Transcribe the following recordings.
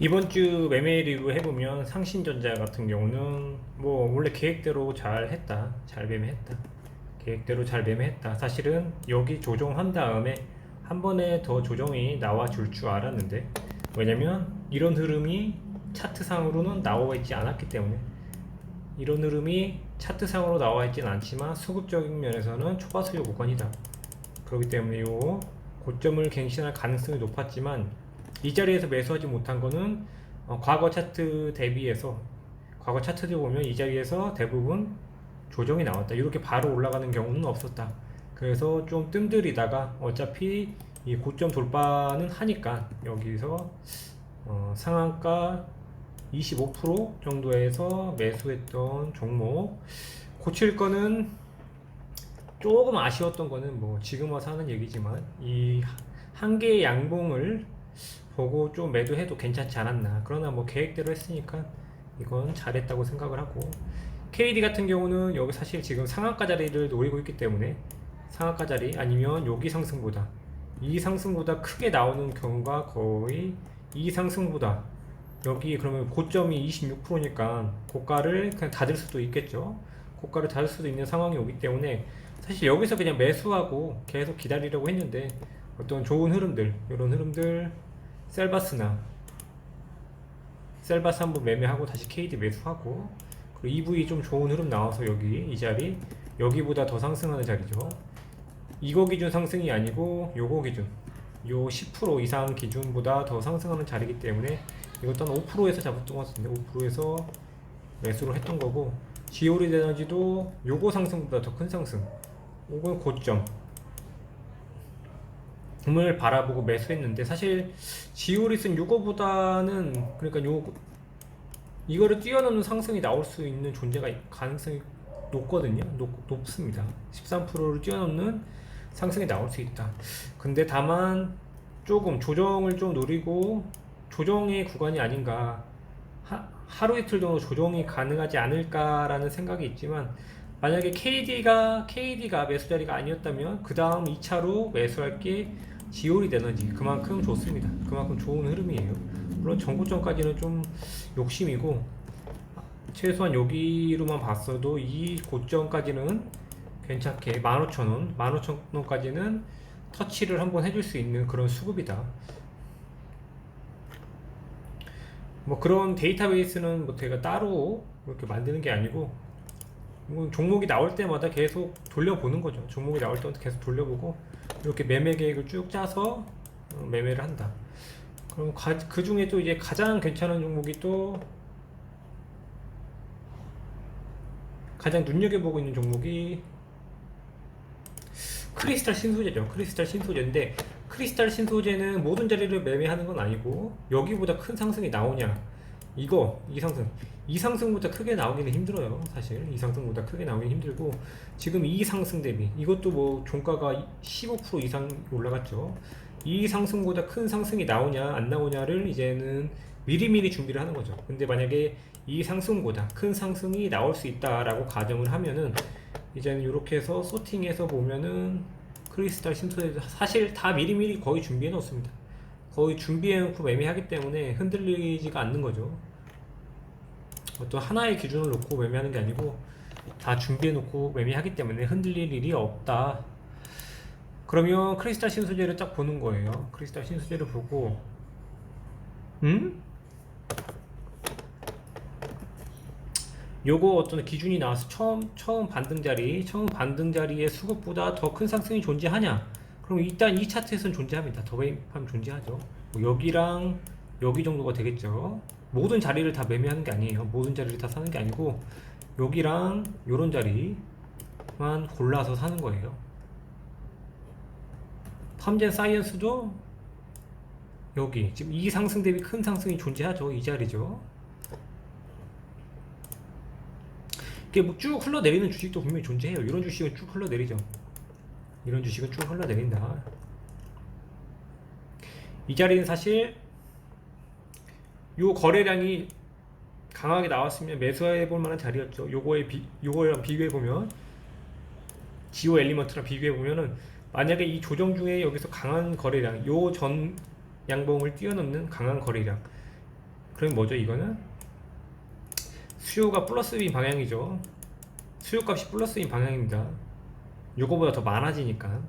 이번 주 매매 리뷰 해보면 상신전자 같은 경우는 뭐 원래 계획대로 잘 했다 잘 매매했다. 계획대로 잘 매매했다. 사실은 여기 조정한 다음에 한 번에 더 조정이 나와 줄 줄 알았는데 왜냐면 이런 흐름이 차트상으로는 나와 있지 않았기 때문에. 이런 흐름이 차트상으로 나와 있지는 않지만 수급적인 면에서는 초과 수요 구간이다. 그렇기 때문에 요 고점을 갱신할 가능성이 높았지만 이 자리에서 매수하지 못한 거는 어, 과거 차트 대비해서 과거 차트들 보면 이 자리에서 대부분 조정이 나왔다. 이렇게 바로 올라가는 경우는 없었다. 그래서 좀 뜸들이다가 어차피 이 고점 돌파는 하니까 여기서 어, 상한가 25% 정도에서 매수했던 종목 고칠 거는 조금 아쉬웠던 거는 뭐 지금 와서 하는 얘기지만 이 한 개의 양봉을 보고 좀 매도해도 괜찮지 않았나. 그러나 뭐 계획대로 했으니까 이건 잘했다고 생각을 하고 KD 같은 경우는 여기 사실 지금 상한가 자리를 노리고 있기 때문에 상한가 자리 아니면 여기 상승보다 이 상승보다 크게 나오는 경우가 거의 이 상승보다 여기 그러면 고점이 26%니까 고가를 그냥 닫을 수도 있겠죠. 고가를 닫을 수도 있는 상황이 오기 때문에 사실 여기서 그냥 매수하고 계속 기다리려고 했는데 어떤 좋은 흐름들 이런 흐름들 셀바스나 셀바스 한번 매매하고 다시 KD 매수하고 그리고 EV 좀 좋은 흐름 나와서 여기 이 자리 여기보다 더 상승하는 자리죠. 이거 기준 상승이 아니고 요거 기준 요 10% 이상 기준보다 더 상승하는 자리이기 때문에 이것도 한 5%에서 잡았던 것 같은데 5%에서 매수를 했던 거고 지오리 에너지도 요거 상승보다 더 큰 상승 이건 고점 을 바라보고 매수했는데 사실 지오리스는 요거보다는 그러니까 요 이거를 뛰어넘는 상승이 나올 수 있는 존재가 가능성이 높거든요. 높, 높습니다. 13%를 뛰어넘는 상승이 나올 수 있다. 근데 다만 조금 조정을 좀 노리고 조정의 구간이 아닌가 하, 하루 이틀 정도 조정이 가능하지 않을까라는 생각이 있지만 만약에 KD가 KD가 매수 자리가 아니었다면 그 다음 2차로 매수할 게 지올이 에너지 그만큼 좋습니다. 그만큼 좋은 흐름이에요. 물론 전고점까지는 좀 욕심이고 최소한 여기로만 봤어도 이 고점까지는 괜찮게 15,000원, 15,000원까지는 터치를 한번 해줄 수 있는 그런 수급이다. 뭐 그런 데이터베이스는 뭐 제가 따로 이렇게 만드는 게 아니고 뭐 종목이 나올 때마다 계속 돌려보는 거죠. 종목이 나올 때마다 계속 돌려보고 이렇게 매매 계획을 쭉 짜서 어, 매매를 한다. 그럼 그 중에 또 이제 가장 괜찮은 종목이 또 가장 눈여겨보고 있는 종목이 크리스탈 신소재죠. 크리스탈 신소재인데 크리스탈 신소재는 모든 자리를 매매하는 건 아니고 여기보다 큰 상승이 나오냐 이거 이 상승. 이 상승보다 크게 나오기는 힘들어요 사실. 이 상승보다 크게 나오기는 힘들고 지금 이 상승 대비 이것도 뭐 종가가 15% 이상 올라갔죠. 이 상승보다 큰 상승이 나오냐 안 나오냐를 이제는 미리미리 준비를 하는 거죠. 근데 만약에 이 상승보다 큰 상승이 나올 수 있다라고 가정을 하면은 이제는 이렇게 해서 소팅해서 보면은 크리스탈 신소에 사실 다 미리미리 거의 준비해 놓습니다. 거의 준비해 놓고 매매하기 때문에 흔들리지가 않는 거죠 어떤 하나의 기준을 놓고 매매하는 게 아니고 다 준비해 놓고 매매하기 때문에 흔들릴 일이 없다. 그러면 크리스탈 신소재를 딱 보는 거예요. 크리스탈 신소재를 보고 음? 요거 어떤 기준이 나와서 처음 처음 반등 자리, 처음 반등 자리의 수급보다 더 큰 상승이 존재하냐? 그럼 일단 이 차트에서는 존재합니다. 더 매입하면 존재하죠. 뭐 여기랑 여기 정도가 되겠죠. 모든 자리를 다 매매하는 게 아니에요. 모든 자리를 다 사는 게 아니고 여기랑 요런 자리만 골라서 사는 거예요. 탐젠 사이언스도 여기 지금 이 상승 대비 큰 상승이 존재하죠. 이 자리죠. 이게 뭐 쭉 흘러내리는 주식도 분명히 존재해요. 이런 주식은 쭉 흘러내리죠. 이런 주식은 쭉 흘러내린다. 이 자리는 사실 요 거래량이 강하게 나왔으면 매수해 볼 만한 자리였죠. 요거에 비, 요거랑 비교해 보면 지오 엘리먼트랑 비교해 보면은 만약에 이 조정 중에 여기서 강한 거래량, 요 전 양봉을 뛰어넘는 강한 거래량, 그럼 뭐죠 이거는? 수요가 플러스인 방향이죠. 수요값이 플러스인 방향입니다. 요거보다 더 많아지니까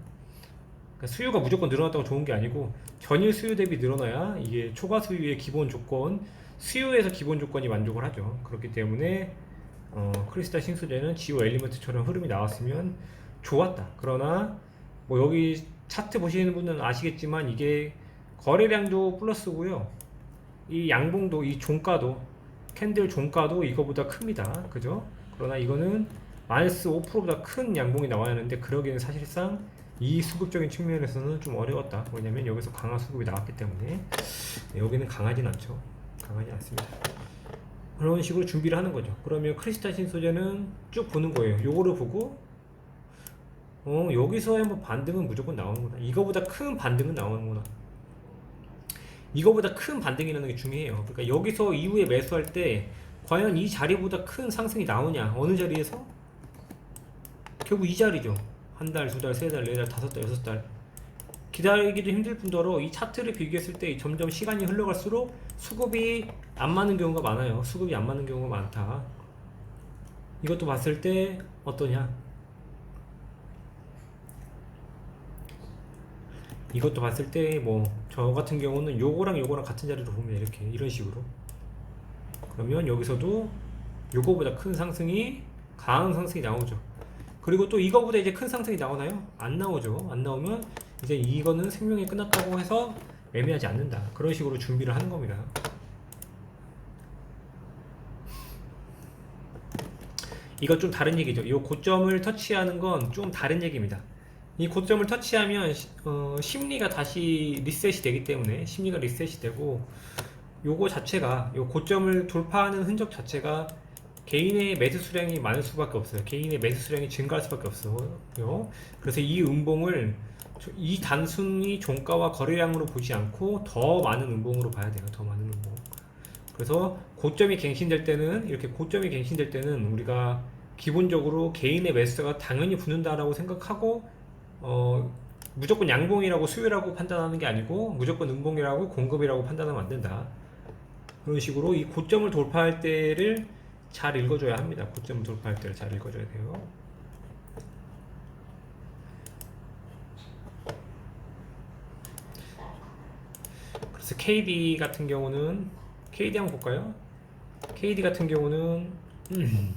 그러니까 수요가 무조건 늘어났다고 좋은 게 아니고 전일 수요 대비 늘어나야 이게 초과 수요의 기본 조건 수요에서 기본 조건이 만족을 하죠. 그렇기 때문에 어, 크리스탈 신소재는 지오 엘리먼트처럼 흐름이 나왔으면 좋았다. 그러나 뭐 여기 차트 보시는 분은 아시겠지만 이게 거래량도 플러스고요. 이 양봉도 이 종가도 캔들 종가도 이거보다 큽니다. 그죠? 그러나 이거는 마이너스 5%보다 큰 양봉이 나와야 하는데 그러기에는 사실상 이 수급적인 측면에서는 좀 어려웠다. 왜냐면 여기서 강한 수급이 나왔기 때문에. 여기는 강하진 않죠. 강하지 않습니다. 그런 식으로 준비를 하는 거죠. 그러면 크리스탈 신소재는 쭉 보는 거예요. 요거를 보고 어 여기서의 뭐 반등은 무조건 나오는구나. 이거보다 큰 반등은 나오는구나. 이거보다 큰 반등이 나는 게 중요해요. 그러니까 여기서 이후에 매수할 때 과연 이 자리보다 큰 상승이 나오냐. 어느 자리에서? 결국 이 자리죠 한 달, 두 달, 세 달, 네 달, 다섯 달, 여섯 달. 기다리기도 힘들 뿐더러 이 차트를 비교했을 때 점점 시간이 흘러갈수록 수급이 안 맞는 경우가 많아요. 수급이 안 맞는 경우가 많다. 이것도 봤을 때 어떠냐? 이것도 봤을 때 뭐 저 같은 경우는 요거랑 요거랑 같은 자리로 보면 이렇게 이런 식으로. 그러면 여기서도 요거보다 큰 상승이 강한 상승이 나오죠 그리고 또 이거보다 이제 큰 상승이 나오나요? 안 나오죠. 안 나오면 이제 이거는 생명이 끝났다고 해서 매매하지 않는다. 그런 식으로 준비를 하는 겁니다. 이거 좀 다른 얘기죠. 이 고점을 터치하는 건 좀 다른 얘기입니다. 이 고점을 터치하면 시- 어, 심리가 다시 리셋이 되기 때문에 심리가 리셋이 되고 요거 자체가 요 고점을 돌파하는 흔적 자체가 개인의 매수 수량이 많을 수밖에 없어요. 개인의 매수 수량이 증가할 수밖에 없어요. 그래서 이 음봉을 저- 이 단순히 종가와 거래량으로 보지 않고 더 많은 음봉으로 봐야 돼요. 더 많은 음봉. 그래서 고점이 갱신될 때는 이렇게 고점이 갱신될 때는 우리가 기본적으로 개인의 매수가 당연히 붙는다라고 생각하고 어, 무조건 양봉이라고 수요라고 판단하는 게 아니고 무조건 음봉이라고 공급이라고 판단하면 안 된다. 그런 식으로 이 고점을 돌파할 때를 잘 읽어줘야 합니다. 고점을 돌파할 때를 잘 읽어줘야 돼요. 그래서 KD 같은 경우는 KD 한번 볼까요? KD 같은 경우는 음,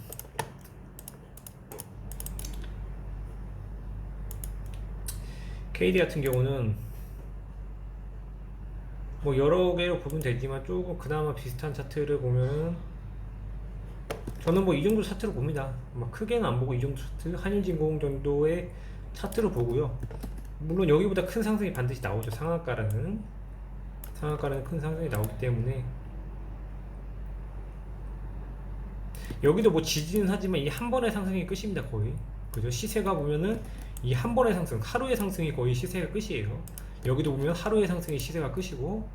KD 같은 경우는 뭐 여러 개로 보면 되지만 조금 그나마 비슷한 차트를 보면은 저는 뭐 이 정도 차트를 봅니다. 막 크게는 안 보고 이 정도 차트 한일진공 정도의 차트를 보고요. 물론 여기보다 큰 상승이 반드시 나오죠. 상한가라는 상한가라는 큰 상승이 나오기 때문에 여기도 뭐 지지는 하지만 이 한 번의 상승이 끝입니다 거의 그죠 시세가 보면은 이 한 번의 상승 하루의 상승이 거의 시세가 끝이에요 여기도 보면 하루의 상승이 시세가 끝이고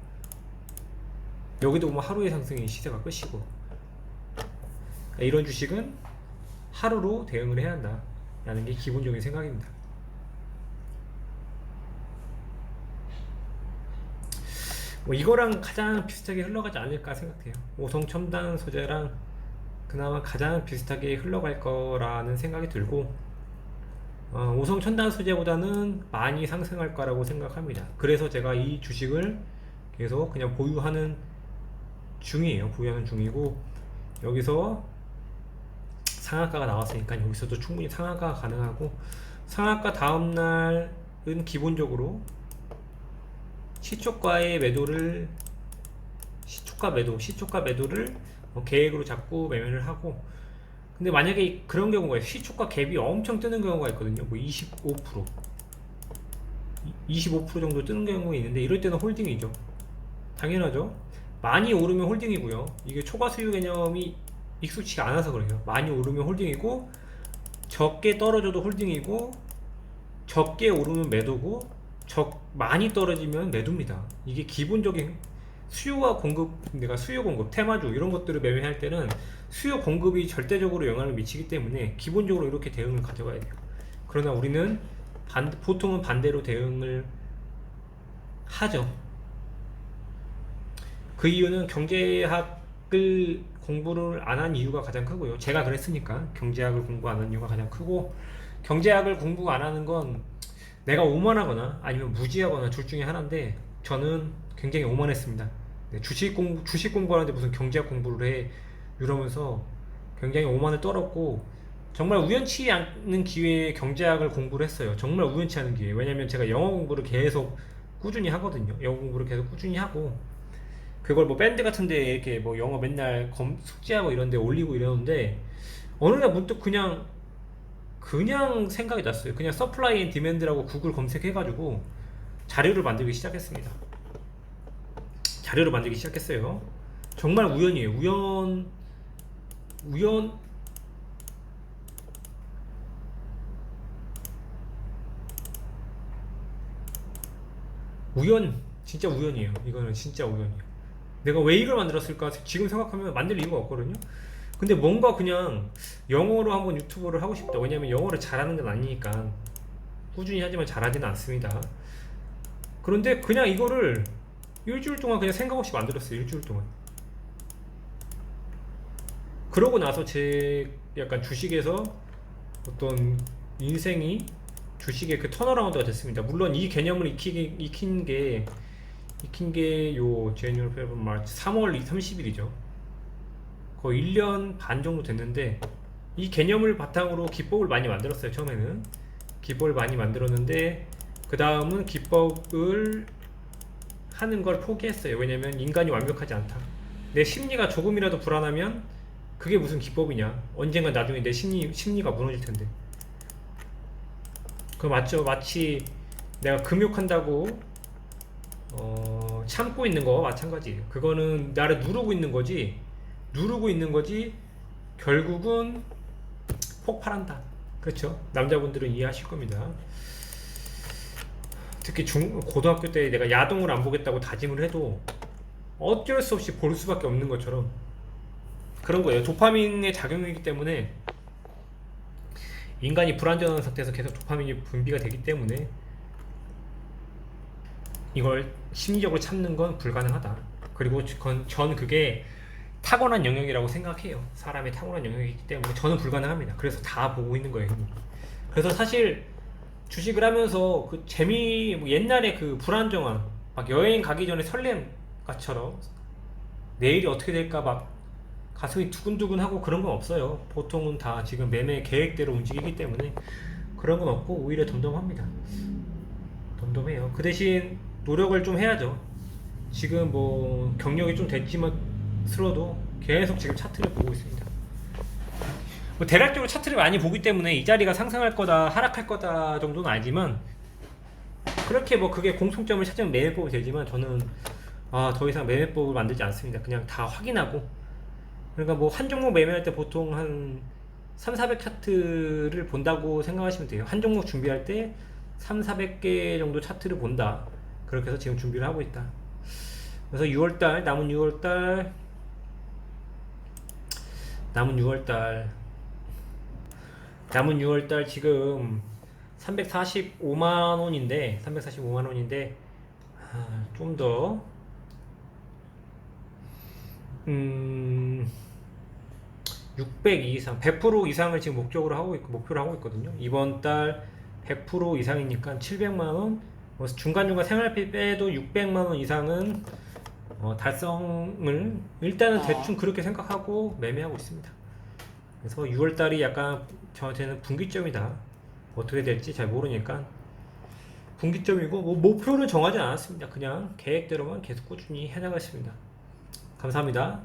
여기도 보면 하루의 상승이 시세가 끝이고 이런 주식은 하루로 대응을 해야 한다 라는 게 기본적인 생각입니다 뭐 이거랑 가장 비슷하게 흘러가지 않을까 생각해요 오성 첨단 소재랑 그나마 가장 비슷하게 흘러갈 거라는 생각이 들고 어, 오성 첨단 소재보다는 많이 상승할 거라고 생각합니다. 그래서 제가 이 주식을 계속 그냥 보유하는 중이에요. 보유하는 중이고 여기서 상한가가 나왔으니까 여기서도 충분히 상한가가 가능하고 상한가 다음 날은 기본적으로 시초가의 매도를 시초가 매도, 시초가 매도를 뭐 계획으로 잡고 매매를 하고 근데 만약에 그런 경우가. 시초가 갭이 엄청 뜨는 경우가 있거든요. 뭐 25%, 25% 정도 뜨는 경우가 있는데 이럴 때는 홀딩이죠. 당연하죠. 많이 오르면 홀딩이고요. 이게 초과 수요 개념이 익숙치가 않아서 그래요. 많이 오르면 홀딩이고 적게 떨어져도 홀딩이고 적게 오르면 매도고 적 많이 떨어지면 매도입니다. 이게 기본적인 수요와 공급, 내가 수요 공급, 테마주 이런 것들을 매매할 때는 수요 공급이 절대적으로 영향을 미치기 때문에 기본적으로 이렇게 대응을 가져가야 돼요. 그러나 우리는 반, 보통은 반대로 대응을 하죠. 그 이유는 경제학을 공부를 안 한 이유가 가장 크고요. 제가 그랬으니까 경제학을 공부 안 한 이유가 가장 크고 경제학을 공부 안 하는 건 내가 오만하거나 아니면 무지하거나 둘 중에 하나인데 저는 굉장히 오만했습니다. 네, 주식 공부 주식 공부하는데 무슨 경제학 공부를 해 이러면서 굉장히 오만을 떨었고 정말 우연치 않는 기회에 경제학을 공부를 했어요. 정말 우연치 않은 기회. 왜냐면 제가 영어 공부를 계속 꾸준히 하거든요. 영어 공부를 계속 꾸준히 하고 그걸 뭐 밴드 같은데 이렇게 뭐 영어 맨날 검, 숙제하고 이런데 올리고 이러는데 어느 날 문득 그냥 그냥 생각이 났어요. 그냥 서플라이 앤 디맨드라고 구글 검색해가지고 자료를 만들기 시작했습니다. 자료를 만들기 시작했어요. 정말 우연이에요. 우연 우연 우연 진짜 우연이에요. 이거는 진짜 우연이에요. 내가 왜 이걸 만들었을까 지금 생각하면 만들 이유가 없거든요. 근데 뭔가 그냥 영어로 한번 유튜브를 하고 싶다. 왜냐면 영어를 잘하는 건 아니니까 꾸준히 하지만 잘하지는 않습니다. 그런데 그냥 이거를 일주일 동안 그냥 생각 없이 만들었어요. 일주일 동안. 그러고 나서 제 약간 주식에서 어떤 인생이 주식의 그 턴어라운드가 됐습니다. 물론 이 개념을 익히, 익힌 게 익힌 게요 마치 3월 30일이죠. 거의 1년 반 정도 됐는데 이 개념을 바탕으로 기법을 많이 만들었어요. 처음에는 기법을 많이 만들었는데 그 다음은 기법을 하는 걸 포기했어요. 왜냐면 인간이 완벽하지 않다. 내 심리가 조금이라도 불안하면 그게 무슨 기법이냐? 언젠가 나중에 내 심리 심리가 무너질 텐데. 그 맞죠? 마치 내가 금욕한다고 어, 참고 있는 거와 마찬가지예요. 그거는 나를 누르고 있는 거지, 누르고 있는 거지, 결국은 폭발한다. 그렇죠? 남자분들은 이해하실 겁니다. 특히 중, 고등학교 때 내가 야동을 안 보겠다고 다짐을 해도 어쩔 수 없이 볼 수밖에 없는 것처럼 그런 거예요. 도파민의 작용이기 때문에 인간이 불안정한 상태에서 계속 도파민이 분비가 되기 때문에 이걸 심리적으로 참는 건 불가능하다. 그리고 전, 전 그게 타고난 영역이라고 생각해요. 사람의 타고난 영역이기 때문에 저는 불가능합니다. 그래서 다 보고 있는 거예요. 그래서 사실 주식을 하면서 그 재미 뭐 옛날에 그 불안정한 막 여행 가기 전에 설렘가처럼 내일이 어떻게 될까 막 가슴이 두근두근하고 그런 건 없어요. 보통은 다 지금 매매 계획대로 움직이기 때문에 그런 건 없고 오히려 덤덤합니다. 덤덤해요. 그 대신 노력을 좀 해야죠. 지금 뭐 경력이 좀 됐지만 스러도 계속 지금 차트를 보고 있습니다. 뭐 대략적으로 차트를 많이 보기 때문에 이 자리가 상승할 거다 하락할 거다 정도는 알지만 그렇게 뭐 그게 공통점을 찾으면 매매법이 되지만 저는 아, 더 이상 매매법을 만들지 않습니다. 그냥 다 확인하고 그러니까 뭐 한 종목 매매할 때 보통 한 3, 400 차트를 본다고 생각하시면 돼요. 한 종목 준비할 때 3, 400개 정도 차트를 본다. 그렇게 해서 지금 준비를 하고 있다. 그래서 6월달 남은 6월달 남은 6월달 남은 6월달 지금 345만 원인데 345만 원인데 아, 좀더 음, 600 이상, 100% 이상을 지금 목적으로 하고 있고 목표로 하고 있거든요. 이번 달 100% 이상이니까 700만 원, 뭐 중간중간 생활비 빼도 600만 원 이상은 어, 달성을 일단은 대충 그렇게 생각하고 매매하고 있습니다. 그래서 6월 달이 약간 저한테는 분기점이다. 어떻게 될지 잘 모르니까 분기점이고 뭐 목표를 정하지 않았습니다. 그냥 계획대로만 계속 꾸준히 해나가겠습니다. 감사합니다.